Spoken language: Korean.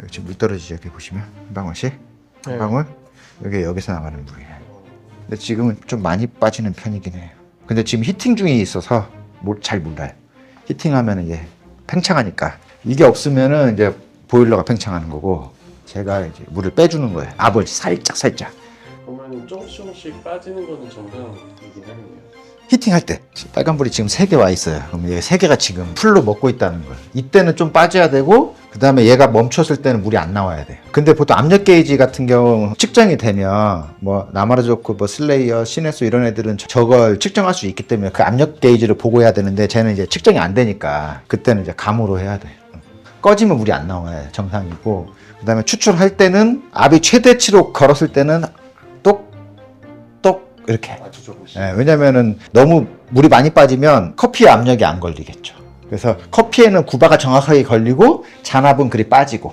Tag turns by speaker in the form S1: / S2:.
S1: 여기 지금 물 떨어지죠 여기 보시면 한 방울씩 한
S2: 네.
S1: 방울 여기 여기서 나가는 물이에요. 근데 지금은 좀 많이 빠지는 편이긴 해요. 근데 지금 히팅 중에 있어서 뭘 잘 몰라요. 히팅하면 이제 팽창하니까 이게 없으면은 이제 보일러가 팽창하는 거고 제가 이제 물을 빼주는 거예요. 압을 살짝 살짝
S2: 그러면 조금씩 조금씩 빠지는 거는 정상이긴 하네요.
S1: 히팅할 때 빨간불이 지금 세개와 있어요. 그럼 얘세 개가 지금 풀로 먹고 있다는 걸. 이때는 좀 빠져야 되고 그 다음에 얘가 멈췄을 때는 물이 안 나와야 돼요. 근데 보통 압력 게이지 같은 경우 측정이 되면 뭐 좋고 뭐 슬레이어, 시네스 이런 애들은 저- 저걸 측정할 수 있기 때문에 그 압력 게이지를 보고 해야 되는데 쟤는 이제 측정이 안 되니까 그때는 이제 감으로 해야 돼요. 꺼지면 물이 안 나와요. 정상이고 그 다음에 추출할 때는 압이 최대치로 걸었을 때는 이렇게
S2: 조금씩.
S1: 예, 왜냐면은 너무 물이 많이 빠지면 커피에 압력이 안 걸리겠죠. 그래서 커피에는 구바가 정확하게 걸리고 잔압은 그리 빠지고